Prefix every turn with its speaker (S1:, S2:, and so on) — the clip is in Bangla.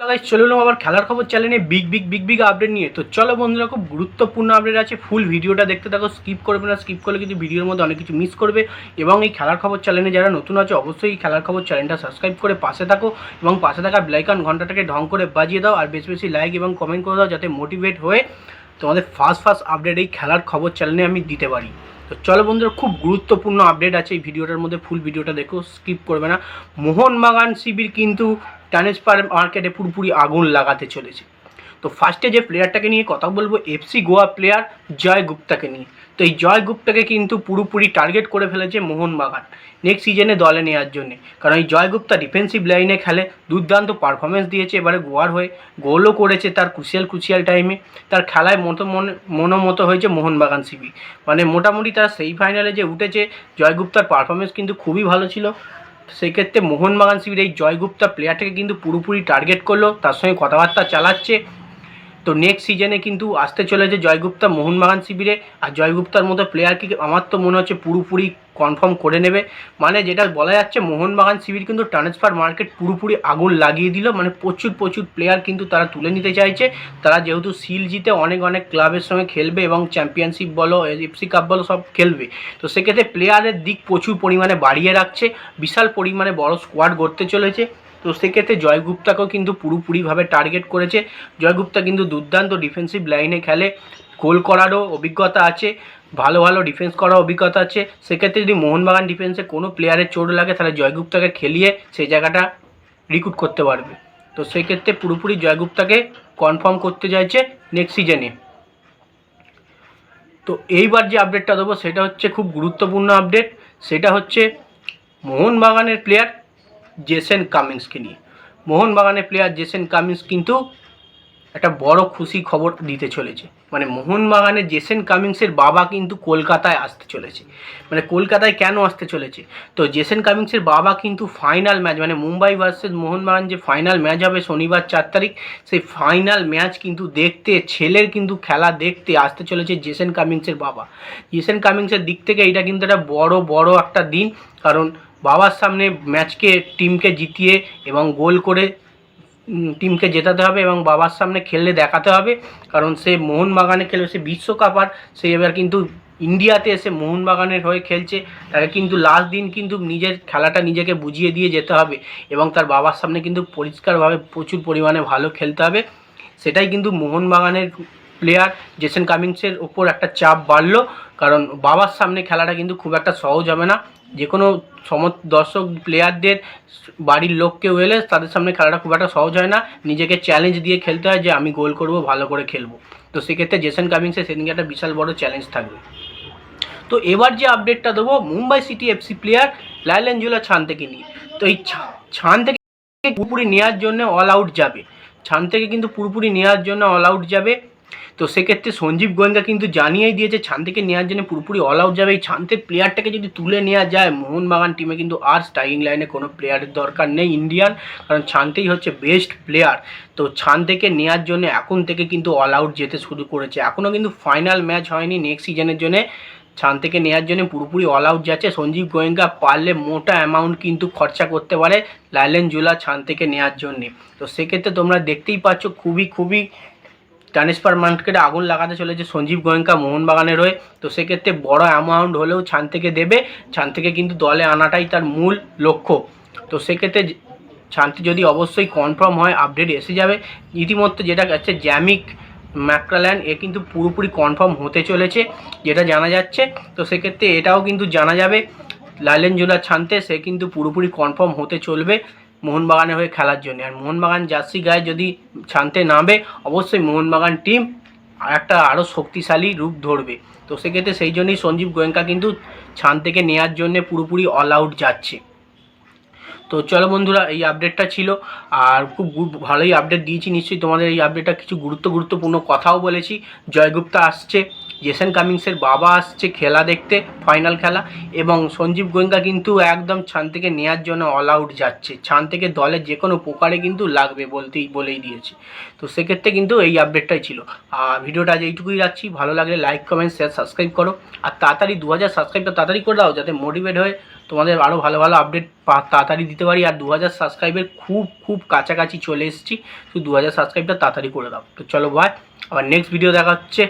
S1: লাগাই চলে এলাম আবার খেলার খবর চ্যানেলে big big big big update নিয়ে। তো চলো বন্ধুরা, খুব গুরুত্বপূর্ণ আপডেট আছে। ফুল ভিডিওটা দেখতে থাকো স্কিপ করবে না। স্কিপ করলে কিন্তু ভিডিওর মধ্যে অনেক কিছু মিস করবে। এবং এই খেলার খবর চ্যানেলে যারা নতুন আছে, অবশ্যই এই খেলার খবর চ্যানেলটা সাবস্ক্রাইব করে পাশে থাকো। এবং পাশে থাকা ব্লাইকন ঘন্টাটাকে ঢং করে বাজিয়ে দাও। আর বেশি বেশি লাইক এবং কমেন্ট করে দাও, যাতে মোটিভেট হয়ে তোমাদের ফার্স্ট ফার্স্ট আপডেট এই খেলার খবর চ্যানেলে আমি দিতে পারি। তো চলো বন্ধুরা, খুব গুরুত্বপূর্ণ আপডেট আছে এই ভিডিওটার মধ্যে। ফুল ভিডিওটা দেখো স্কিপ করবে না। মোহনবাগান শিবির কিন্তু ট্রান্সফার মার্কেটে পুরোপুরি আগুন লাগাতে চলেছে। তো ফার্স্টে যে প্লেয়ারটাকে নিয়ে কথা বলব এফসি গোয়া প্লেয়ার জয় গুপ্তাকে নিয়ে। তো এই জয় গুপ্তাকে কিন্তু পুরোপুরি টার্গেট করে ফেলেছে মোহনবাগান নেক্সট সিজনে দলে নেওয়ার জন্য। কারণ এই জয় গুপ্তা ডিফেন্সিভ লাইনে খেলে, দুর্দান্ত পারফরমেন্স দিয়েছে, এবারে গোয়ার হয়ে গোলও করেছে তার ক্রুশিয়াল ক্রুশিয়াল টাইমে তার খেলায় মতো মনে, মনোমতো হয়েছে মোহনবাগান শিবির মানে মোটামুটি তারা সেই ফাইনালে যে উঠেছে জয়গুপ্তার পারফরমেন্স কিন্তু খুবই ভালো ছিল। সেক্ষেত্রে মোহনবাগান শিবির এই জয়গুপ্তা প্লেয়ারটাকে কিন্তু পুরোপুরি টার্গেট করল তার সঙ্গে কথাবার্তা চালাচ্ছে। তো নেক্সট সিজনে কিন্তু আসতে চলেছে জয়গুপ্তা, মোহনবাগান শিবিরে। আর জয়গুপ্তার মতো প্লেয়ারকে আমার তো মনে হচ্ছে পুরোপুরি কনফার্ম করে নেবে। মানে যেটা বলা যাচ্ছে, মোহনবাগান শিবির কিন্তু ট্রান্সফার মার্কেট পুরোপুরি আগুন লাগিয়ে দিল। মানে প্রচুর প্রচুর প্লেয়ার কিন্তু তারা তুলে নিতে চাইছে। তারা যেহেতু সিল জিতে অনেক অনেক ক্লাবের সঙ্গে খেলবে এবং চ্যাম্পিয়নশিপ বলো এফসি কাপ বলো, সব খেলবে। তো সেক্ষেত্রে প্লেয়ারের দিক প্রচুর পরিমাণে বাড়িয়ে রাখছে। বিশাল পরিমাণে বড় স্কোয়াড গড়তে চলেছে। তো সেক্ষেত্রে জয়গুপ্তাকেও কিন্তু পুরোপুরিভাবে টার্গেট করেছে। জয়গুপ্তা কিন্তু দুর্দান্ত ডিফেন্সিভ লাইনে খেলে। গোল করারও অভিজ্ঞতা আছে, ভালো ভালো ডিফেন্স করার অভিজ্ঞতা আছে। সেক্ষেত্রে যদি মোহনবাগান ডিফেন্সে কোনো প্লেয়ারের চোট লাগে, তাহলে জয়গুপ্তাকে খেলিয়ে সেই জায়গাটা রিক্রুট করতে পারবে। তো সেক্ষেত্রে পুরোপুরি জয়গুপ্তাকে কনফার্ম করতে চাইছে নেক্সট সিজনে তো এইবার যে আপডেটটা দেবো, সেটা হচ্ছে খুব গুরুত্বপূর্ণ আপডেট সেটা হচ্ছে মোহনবাগানের প্লেয়ার জেসেন কামিন্সকে নিয়ে। মোহনবাগানের প্লেয়ার জেসেন কামিন্স কিন্তু একটা বড় খুশি খবর দিতে চলেছে। মানে মোহনবাগানের জেসেন কামিংসের বাবা কিন্তু কলকাতায় আসতে চলেছে। মানে কলকাতায় কেন আসতে চলেছে? তো জেসেন কামিংসের বাবা কিন্তু ফাইনাল ম্যাচ মানে মুম্বাই ভার্সেস মোহনবাগান যে ফাইনাল ম্যাচ হবে শনিবার চার তারিখ, সেই ফাইনাল ম্যাচ কিন্তু দেখতে, ছেলের কিন্তু খেলা দেখতে আসতে চলেছে জেসেন কামিংসের বাবা। জেসেন কামিংসের দিক থেকে এটা কিন্তু একটা বড় বড় একটা দিন, কারণ বাবার সামনে ম্যাচকে টিমকে জিতিয়ে এবং গোল করে টিমকে জেতাতে হবে এবং বাবার সামনে খেললে দেখাতে হবে। কারণ সে মোহনবাগানে খেলবে সে বিশ্বকাপ আর সে এবার কিন্তু ইন্ডিয়াতে এসে মোহনবাগানের হয়ে খেলছে। তাকে কিন্তু লাস্ট দিন কিন্তু নিজের খেলাটা নিজেকে বুঝিয়ে দিয়ে যেতে হবে এবং তার বাবার সামনে কিন্তু পরিষ্কারভাবে প্রচুর পরিমাণে ভালো খেলতে হবে। সেটাই কিন্তু মোহনবাগানের প্লেয়ার জেসেন কামিংসের ওপর একটা চাপ বাড়লো। কারণ বাবার সামনে খেলাটা কিন্তু খুব একটা সহজ হবে না। যে কোনো সম দর্শক প্লেয়ারদের বাড়ির লোক কেউ এলে তাদের সামনে খেলাটা খুব একটা সহজ হয় না। নিজেকে চ্যালেঞ্জ দিয়ে খেলতে হয় যে, আমি গোল করব, ভালো করে খেলব। তো সেক্ষেত্রে জেসেন কামিংসের সেদিনকে একটা বিশাল বড় চ্যালেঞ্জ থাকবে। তো এবার যে আপডেটটা দেবো Mumbai city FC player Lallianzuala Chhangte থেকে নিয়ে। তো এই ছান থেকে পুরোপুরি নেওয়ার জন্য অল আউট যাবে। ছান থেকে কিন্তু পুরোপুরি নেওয়ার জন্য অল আউট যাবে। তো সেক্ষেত্রে সঞ্জীব গোয়েঙ্কা কিন্তু জানিয়েই দিয়েছে ছান থেকে নেওয়ার জন্য পুরোপুরি অল আউট যাবে। এই ছান্তের প্লেয়ারটাকে যদি তুলে নেওয়া যায়, মোহনবাগান টিমে কিন্তু আর স্ট্রাইকিং লাইনে কোনো প্লেয়ারের দরকার নেই ইন্ডিয়ান কারণ ছানতেই হচ্ছে বেস্ট প্লেয়ার তো ছান থেকে নেওয়ার জন্য এখন থেকে কিন্তু অল আউট যেতে শুরু করেছে। এখনও কিন্তু ফাইনাল ম্যাচ হয়নি নেক্সট সিজনের জন্য। ছান থেকে নেওয়ার জন্য পুরোপুরি অল আউট যাচ্ছে। সঞ্জীব গোয়েঙ্কা পারলে মোটা অ্যামাউন্ট কিন্তু খরচা করতে পারে। লাইলেন জুলা ছান থেকে নেওয়ার জন্যে। তো সেক্ষেত্রে তোমরা দেখতেই পাচ্ছ, খুবই খুবই ট্রান্সফার মার্কেটে আগুন লাগাতে চলেছে সঞ্জীব গোয়েঙ্কা, মোহনবাগানের হয়ে। তো সেক্ষেত্রে বড় অ্যামাউন্ট হলেও ছান থেকে দেবে। ছান থেকে কিন্তু দলে আনাটাই তার মূল লক্ষ্য। তো সেক্ষেত্রে ছানটি যদি অবশ্যই কনফার্ম হয় আপডেট এসে যাবে। ইতিমধ্যে যেটা আছে, জ্যামিক ম্যাক্রাল্যান্ড এ কিন্তু পুরোপুরি কনফার্ম হতে চলেছে, যেটা জানা যাচ্ছে। তো সেক্ষেত্রে এটাও কিন্তু জানা যাবে। লাইলেন জুলা ছানতে, সে কিন্তু পুরোপুরি কনফার্ম হতে চলবে। মোহনবাগানের হয়ে খেলার জন্য। আর মোহনবাগান জার্সি গায়ে যদি ছানতে নামবে অবশ্যই মোহনবাগান টিম একটা আরও শক্তিশালী রূপ ধরবে। তো সেক্ষেত্রে সেই জন্যই সঞ্জীব গোয়েঙ্কা কিন্তু ছান থেকে নেওয়ার জন্য পুরোপুরি অল আউট যাচ্ছে। তো চলো বন্ধুরা, এই আপডেটটা ছিল। আর খুব ভালোই আপডেট দিয়েছি। নিশ্চয়ই তোমাদের এই আপডেটটা কিছু গুরুত্ব গুরুত্বপূর্ণ কথাও বলেছি। জয়গুপ্তা আসছে। জেসেন কামিংসের বাবা আসছে খেলা দেখতে ফাইনাল খেলা, এবং সঞ্জীব গোয়েঙ্কা কিন্তু একদম ছান থেকে নেওয়ার জন্য অল আউট যাচ্ছে। ছান থেকে দলের যে কোনো প্রকারে কিন্তু লাগবে বলতেই, বলেই দিয়েছি। তো সেক্ষেত্রে কিন্তু এই আপডেটটাই ছিল। আর ভিডিওটা আজ এইটুকুই রাখছি। ভালো লাগলে লাইক কমেন্ট শেয়ার সাবস্ক্রাইব করো। আর তাড়াতাড়ি দু হাজার সাবস্ক্রাইবটা তাড়াতাড়ি করে দাও যাতে মোটিভেট হয়ে তোমাদের আরও ভালো ভালো আপডেট তাড়াতাড়ি দিতে পারি। আর দু হাজার সাবস্ক্রাইবের খুব খুব কাছাকাছি চলে এসেছি। শুধু দু হাজার সাবস্ক্রাইবটা তাড়াতাড়ি করে দাও। তো চলো বাই আবার নেক্সট ভিডিও দেখা হচ্ছে।